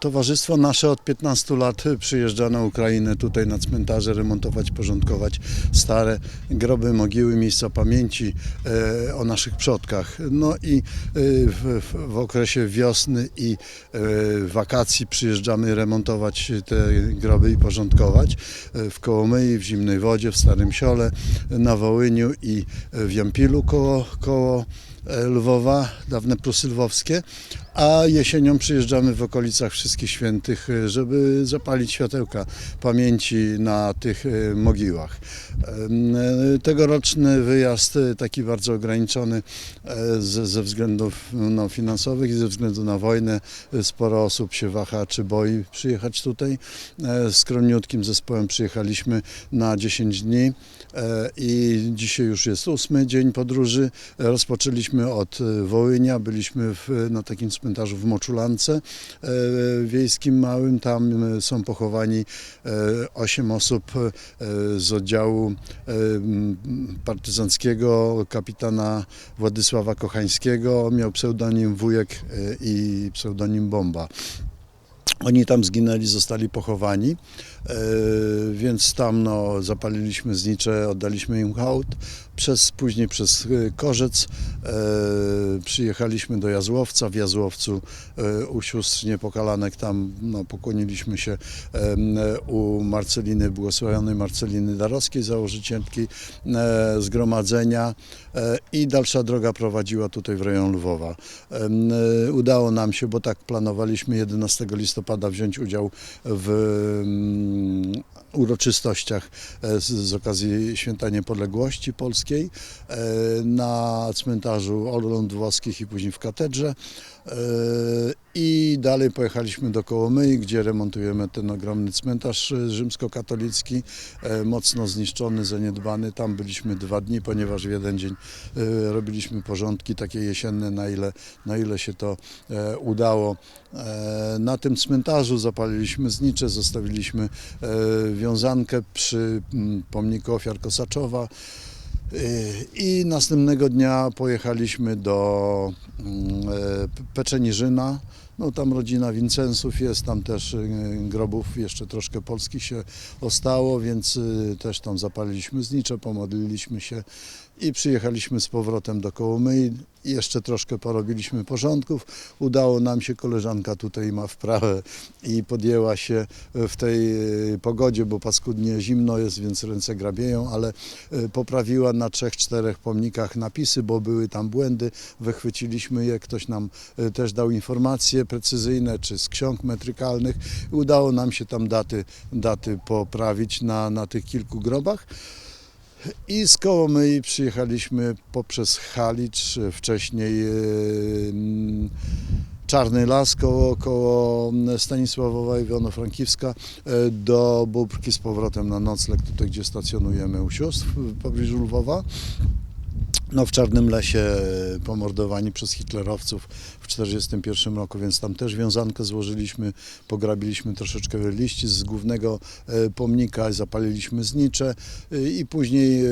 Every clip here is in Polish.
Towarzystwo nasze od 15 lat przyjeżdża na Ukrainę tutaj na cmentarze remontować, porządkować stare groby, mogiły, miejsca pamięci e, o naszych przodkach. No i e, w, okresie wiosny i e, wakacji przyjeżdżamy remontować te groby i porządkować w Kołomyi, w Zimnej Wodzie, w Starym Siole, na Wołyniu i w Jampilu koło, koło Lwowa, dawne Prusy Lwowskie, a jesienią przyjeżdżamy w okolicach Wszystkich Świętych, e, żeby zapalić światełka pamięci na tych e, mogiłach. E, Tegoroczny wyjazd e, taki bardzo ograniczony e, ze, względów no, finansowych i ze względu na wojnę. E, Sporo osób się waha czy boi przyjechać tutaj. E, skromniutkim zespołem przyjechaliśmy na 10 dni e, i dzisiaj już jest ósmy dzień podróży. E, Rozpoczęliśmy od e, Wołynia, byliśmy w, na takim cmentarzu w Moczulance e, wiejskim małym. Tam e, są pochowani e, osiem osób z oddziału partyzanckiego kapitana Władysława Kochańskiego. Miał pseudonim Wujek i pseudonim Bomba. Oni tam zginęli, zostali pochowani, więc tam no, zapaliliśmy znicze, oddaliśmy im hołd. Przez, później przez e, Korzec e, przyjechaliśmy do Jazłowca. W Jazłowcu e, u sióstr Niepokalanek tam no, pokłoniliśmy się em, u Marceliny, błogosławionej Marceliny Darowskiej, założycielki e, zgromadzenia e, i dalsza droga prowadziła tutaj w rejon Lwowa. E, Udało nam się, bo tak planowaliśmy 11 listopada wziąć udział w uroczystościach e, z, z okazji Święta Niepodległości Polskiej e, na cmentarzu Orląt Włoskich i później w katedrze. E, I dalej pojechaliśmy do Kołomyi, gdzie remontujemy ten ogromny cmentarz rzymskokatolicki, e, mocno zniszczony, zaniedbany. Tam byliśmy dwa dni, ponieważ w jeden dzień e, robiliśmy porządki takie jesienne, na ile, na ile się to e, udało. Na tym cmentarzu zapaliliśmy znicze, zostawiliśmy wiązankę przy mm, pomniku ofiar Kosaczowa. Y, I następnego dnia pojechaliśmy do mm, e, Peczeniżyna. No tam rodzina Wincensów jest, tam też y, grobów jeszcze troszkę polskich się ostało, więc y, też tam zapaliliśmy znicze, pomodliliśmy się i przyjechaliśmy z powrotem do Kołomyi. Jeszcze troszkę porobiliśmy porządków. Udało nam się, koleżanka tutaj ma wprawę i podjęła się w tej y, pogodzie, bo paskudnie zimno jest, więc ręce grabieją, ale y, poprawiła na trzech, czterech pomnikach napisy, bo były tam błędy. Wychwyciliśmy je, ktoś nam też dał informacje precyzyjne, czy z ksiąg metrykalnych. Udało nam się tam daty, daty poprawić na, na tych kilku grobach. I z Kołomyi przyjechaliśmy poprzez Halicz, wcześniej e, Czarny Las koło, Stanisławowa Iwano-Frankiwska e, do Bóbrki z powrotem na nocleg, tutaj gdzie stacjonujemy u sióstr w pobliżu Lwowa. No, w Czarnym Lesie e, pomordowani przez hitlerowców w 1941 roku, więc tam też wiązankę złożyliśmy, pograbiliśmy troszeczkę liści z głównego e, pomnika, zapaliliśmy znicze e, i później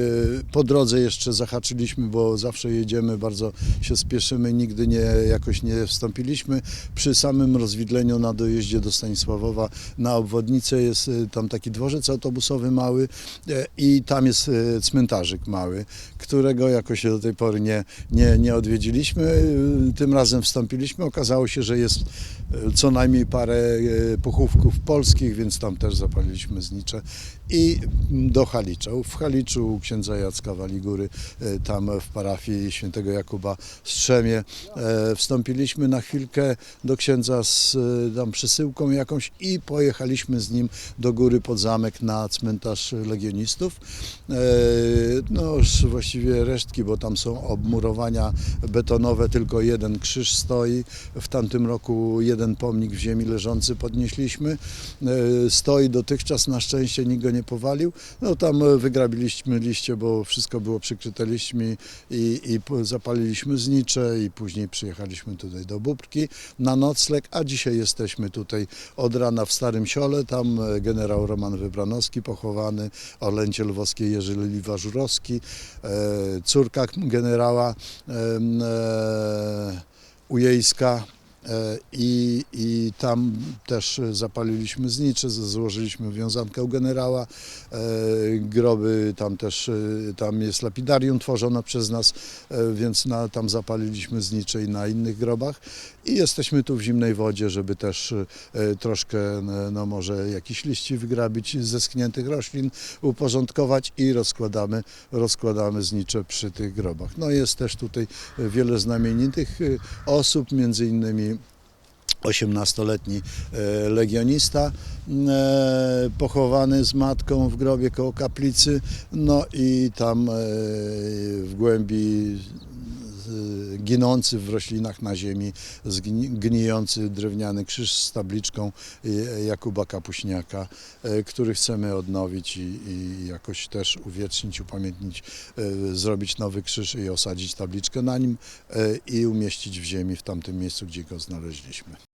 po drodze jeszcze zahaczyliśmy, bo zawsze jedziemy, bardzo się spieszymy, nigdy nie, jakoś nie wstąpiliśmy. Przy samym rozwidleniu na dojeździe do Stanisławowa na obwodnicę jest tam taki dworzec autobusowy mały i tam jest cmentarzyk mały, którego jakoś do tej pory nie, nie, nie odwiedziliśmy. Tym razem wstąpiliśmy. Okazało się, że jest e, co najmniej parę e, pochówków polskich, więc tam też zapaliliśmy znicze. I do Halicza. W Haliczu księdza Jacka Waligury, e, tam w parafii świętego Jakuba w Strzemie. Wstąpiliśmy na chwilkę do księdza z tam przesyłką jakąś i pojechaliśmy z nim do góry pod zamek na cmentarz legionistów. No właściwie resztki, bo tam są obmurowania betonowe, tylko jeden krzyż stoi. W tamtym roku jeden pomnik w ziemi leżący podnieśliśmy. E, Stoi dotychczas, na szczęście nikt go nie powalił. No tam e, wygrabiliśmy liście, bo wszystko było przykryte liśćmi i, i zapaliliśmy znicze i później przyjechaliśmy tutaj do Bóbrki na nocleg, a dzisiaj jesteśmy tutaj od rana w Starym Siole, tam e, generał Roman Wybranowski pochowany, Orlęcie Lwowskie Jerzy Liwa-Żurowski, córka generała em, e, Ujejska, I, I tam też zapaliliśmy znicze, złożyliśmy wiązankę u generała. E, Groby tam też, e, tam jest lapidarium tworzone przez nas, e, więc na, tam zapaliliśmy znicze i na innych grobach. I jesteśmy tu w zimnej wodzie, żeby też e, troszkę, no, może jakiś liści wygrabić ze schniętych roślin, uporządkować i rozkładamy, rozkładamy znicze przy tych grobach. No jest też tutaj wiele znamienitych e, osób, między innymi 18-letni e, legionista e, pochowany z matką w grobie koło kaplicy, no i tam e, w głębi ginący w roślinach na ziemi, gnijący drewniany krzyż z tabliczką Jakuba Kapuśniaka, który chcemy odnowić i, i jakoś też uwiecznić, upamiętnić, zrobić nowy krzyż i osadzić tabliczkę na nim i umieścić w ziemi w tamtym miejscu, gdzie go znaleźliśmy.